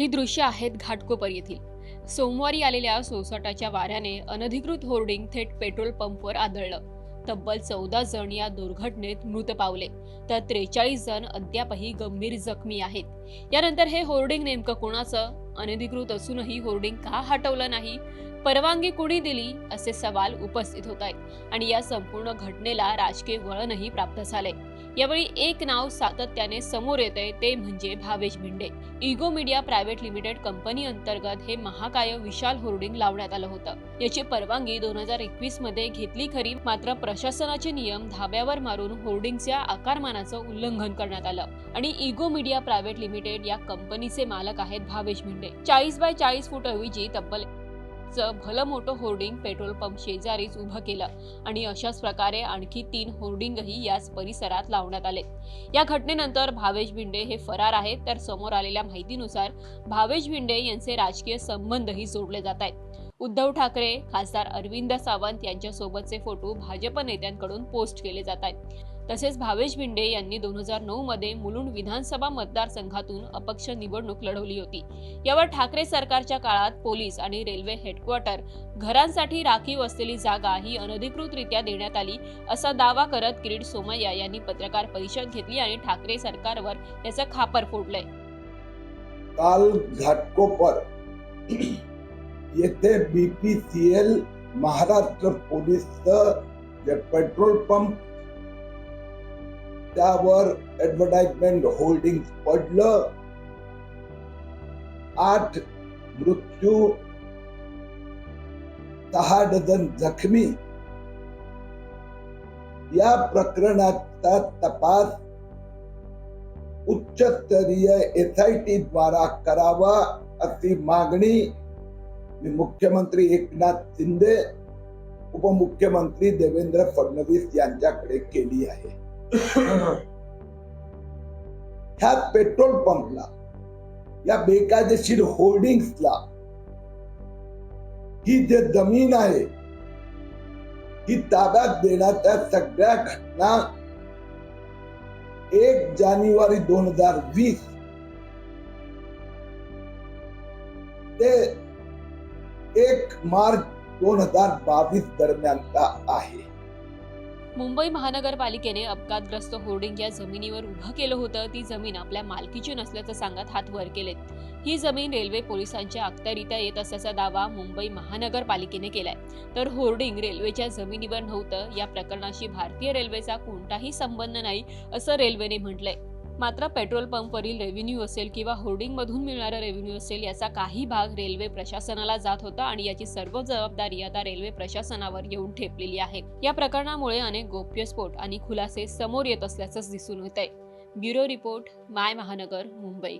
ही दृश्य आहेत घाटकोपर येथील. सोमवारी आलेल्या सोसाटाच्या वाऱ्याने अनधिकृत होर्डिंग थेट पेट्रोल पंपवर आदळलं. तब्बल चौदा जण या दुर्घटनेत मृत पावले. तर त्रेचाळीस जण अद्यापही गंभीर जखमी आहेत. यानंतर हे होर्डिंग नेमकं कोणाचं? अनधिकृत असूनही होर्डिंग का हटवलं नाही? परवानगी कुणी दिली असे सवाल उपस्थित होत आहेत. आणि या संपूर्ण घटनेला राजकीय वळणही प्राप्त झाले यावेळी एक नाव सातत्याने समोर येते ते म्हणजे Bhavesh Bhinde. Ego media private limited company अंतर्गत हे महाकाय विशाल होर्डिंग लावण्यात आलं होतं. याची परवानगी दोन हजार एकवीसमध्ये घेतली खरी मात्र प्रशासनाचे नियम धाब्यावर मारून होर्डिंगच्या आकारमानाचं उल्लंघन करण्यात आलं. आणि इगो मीडिया प्रायव्हेट लिमिटेड या कंपनीचे मालक आहेत भावेश भिंडे. चाळीस बाय चाळीस फूट ऐवजी तब्बल चं भलं मोठं होर्डिंग पेट्रोल पंप शेजारीच उभं केलं आणि अशाच प्रकारे आणखी तीन होर्डिंगही याच परिसरात लावण्यात आले. या घटनेनंतर भावेश भिंडे हे फरार आहेत तर समोर आलेल्या माहितीनुसार भावेश भिंडे यांचे राजकीय संबंधही जोडले जात आहेत. उद्धव ठाकरे खासदार अरविंद सावंत यांच्यासोबतचे फोटो भाजप नेत्यांकडून पोस्ट केले जात आहेत. तसेच भावेश भिंडे यांनी दोन हजार नऊ मध्ये मुलुंड विधानसभा मतदारसंघातून अपक्ष निवडणूक लढवली होती. यावर ठाकरे सरकारच्या काळात पोलीस आणि रेल्वे हेडक्वार्टर घरांसाठी राखीव असलेली जागा ही अनधिकृतरित्या देण्यात आली असा दावा करत किरीट सोमय्या यांनी पत्रकार परिषद घेतली आणि ठाकरे सरकारवर याचं खापर फोडलंय. काल घाटकोपर येथे BPCL Maharashtra police petrol pump त्यावर ऍडव्हर्टाइजमेंट होल्डिंग पडलं. आठ मृत्यू दहा डझन जखमी. या प्रकरणाचा तपास उच्चस्तरीय एस आय टी द्वारा करावा अशी मागणी मी मुख्यमंत्री एकनाथ शिंदे उपमुख्यमंत्री देवेंद्र फडणवीस यांच्याकडे केली आहे. ह्या पेट्रोल पंपला या बेकायदेशीर होर्डिंग्सला ही जे जमीन आहे ही ताब्यात देण्याच्या सगळ्या घटना एक जानेवारी दोन हजार वीस. ते एक मार्च दोन हजार बावीस दरम्यानचा आहे. मुंबई महानगरपालिकेने अपघातग्रस्त होर्डिंग या जमिनीवर उभं केलं होतं. ती जमीन आपल्या मालकीची नसल्याचं सांगत हात वर केलेत. ही जमीन रेल्वे पोलिसांच्या अखत्यारीत्या येत असल्याचा दावा मुंबई महानगरपालिकेने केलाय. तर होर्डिंग रेल्वेच्या जमिनीवर नव्हतं. या प्रकरणाशी भारतीय रेल्वेचा कोणताही संबंध नाही असं रेल्वेने म्हटलंय. मात्र पेट्रोल पंपवरील रेव्हेन्यू असेल किंवा होर्डिंगमधून मिळणारा रेव्हेन्यू असेल याचा काही भाग रेल्वे प्रशासनाला जात होता आणि याची सर्व जबाबदारी आता रेल्वे प्रशासनावर येऊन ठेपलेली आहे. या प्रकरणामुळे अनेक गोप्यस्फोट आणि खुलासे समोर येत असल्याचंच दिसून येत आहे ब्युरो रिपोर्ट माय महानगर मुंबई.